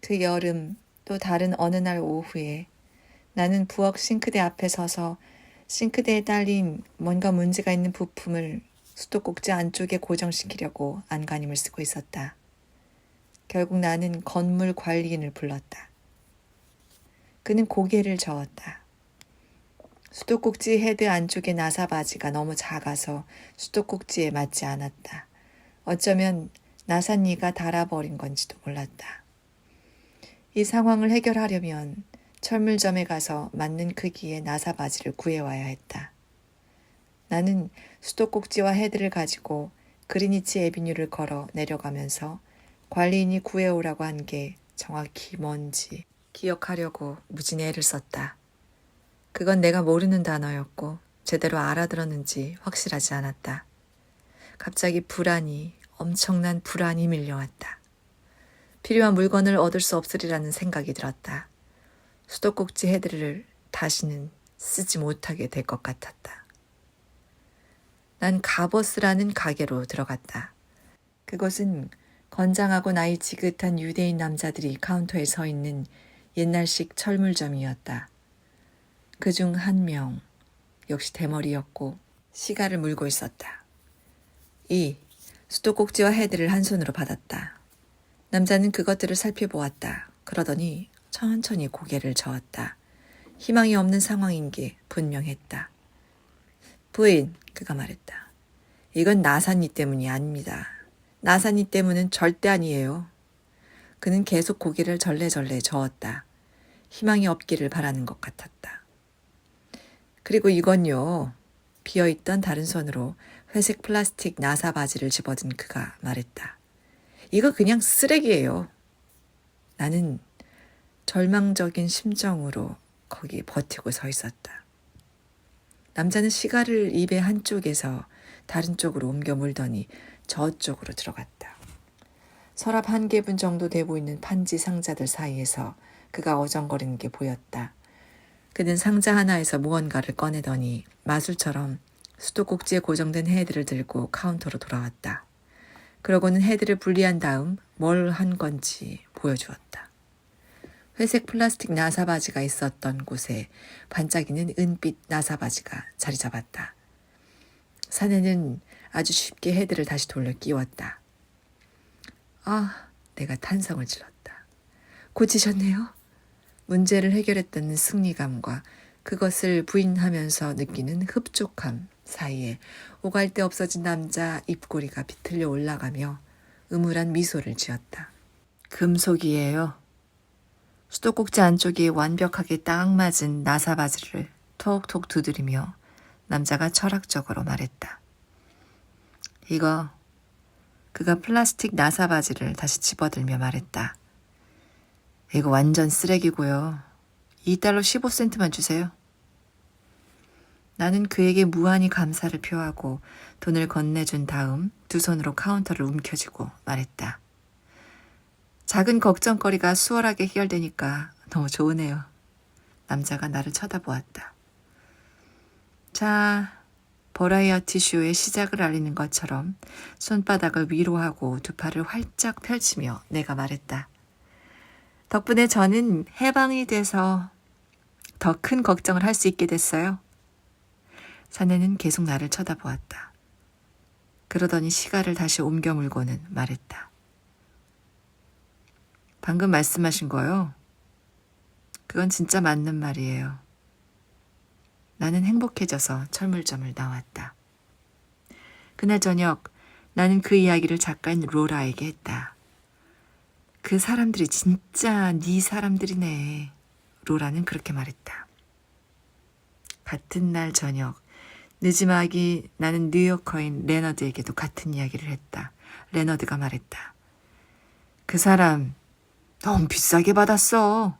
그 여름 또 다른 어느 날 오후에 나는 부엌 싱크대 앞에 서서 싱크대에 딸린 뭔가 문제가 있는 부품을 수도꼭지 안쪽에 고정시키려고 안간힘을 쓰고 있었다. 결국 나는 건물 관리인을 불렀다. 그는 고개를 저었다. 수도꼭지 헤드 안쪽의 나사 바지가 너무 작아서 수도꼭지에 맞지 않았다. 어쩌면 나사니가 닳아버린 건지도 몰랐다. 이 상황을 해결하려면 철물점에 가서 맞는 크기의 나사 바지를 구해와야 했다. 나는 수도꼭지와 헤드를 가지고 그리니치 에비뉴를 걸어 내려가면서 관리인이 구해오라고 한 게 정확히 뭔지 기억하려고 무진히 애를 썼다. 그건 내가 모르는 단어였고 제대로 알아들었는지 확실하지 않았다. 갑자기 불안이, 엄청난 불안이 밀려왔다. 필요한 물건을 얻을 수 없으리라는 생각이 들었다. 수도꼭지 헤드를 다시는 쓰지 못하게 될 것 같았다. 난 가버스라는 가게로 들어갔다. 그곳은 건장하고 나이 지긋한 유대인 남자들이 카운터에 서 있는 옛날식 철물점이었다. 그 중 한 명, 역시 대머리였고 시가를 물고 있었다. 이 수도꼭지와 헤드를 한 손으로 받았다. 남자는 그것들을 살펴보았다. 그러더니 천천히 고개를 저었다. 희망이 없는 상황인 게 분명했다. 부인, 그가 말했다. 이건 나사니 때문이 아닙니다. 나사니 때문은 절대 아니에요. 그는 계속 고개를 절레절레 저었다. 희망이 없기를 바라는 것 같았다. 그리고 이건요. 비어있던 다른 손으로 회색 플라스틱 나사 바지를 집어든 그가 말했다. 이거 그냥 쓰레기예요. 나는 절망적인 심정으로 거기 버티고 서 있었다. 남자는 시가를 입의 한쪽에서 다른 쪽으로 옮겨 물더니 저쪽으로 들어갔다. 서랍 한 개분 정도 돼 보이는 판지 상자들 사이에서 그가 어정거리는 게 보였다. 그는 상자 하나에서 무언가를 꺼내더니 마술처럼 수도꼭지에 고정된 헤드를 들고 카운터로 돌아왔다. 그러고는 헤드를 분리한 다음 뭘 한 건지 보여주었다. 회색 플라스틱 나사바지가 있었던 곳에 반짝이는 은빛 나사바지가 자리 잡았다. 사내는 아주 쉽게 헤드를 다시 돌려 끼웠다. 아, 내가 탄성을 질렀다. 고치셨네요. 문제를 해결했다는 승리감과 그것을 부인하면서 느끼는 흡족함 사이에 오갈 데 없어진 남자 입꼬리가 비틀려 올라가며 음울한 미소를 지었다. 금속이에요. 수도꼭지 안쪽이 완벽하게 딱 맞은 나사 바지를 톡톡 두드리며 남자가 철학적으로 말했다. 이거 그가 플라스틱 나사 바지를 다시 집어들며 말했다. 이거 완전 쓰레기고요. 2달러 15센트만 주세요. 나는 그에게 무한히 감사를 표하고 돈을 건네준 다음 두 손으로 카운터를 움켜쥐고 말했다. 작은 걱정거리가 수월하게 해결되니까 너무 좋으네요. 남자가 나를 쳐다보았다. 자, 버라이어티 쇼의 시작을 알리는 것처럼 손바닥을 위로 하고 두 팔을 활짝 펼치며 내가 말했다. 덕분에 저는 해방이 돼서 더 큰 걱정을 할 수 있게 됐어요. 사내는 계속 나를 쳐다보았다. 그러더니 시가를 다시 옮겨 물고는 말했다. 방금 말씀하신 거요? 그건 진짜 맞는 말이에요. 나는 행복해져서 철물점을 나왔다. 그날 저녁 나는 그 이야기를 작가인 로라에게 했다. 그 사람들이 진짜 네 사람들이네. 로라는 그렇게 말했다. 같은 날 저녁 늦지막이 나는 뉴요커인 레너드에게도 같은 이야기를 했다. 레너드가 말했다. 그 사람 너무 비싸게 받았어.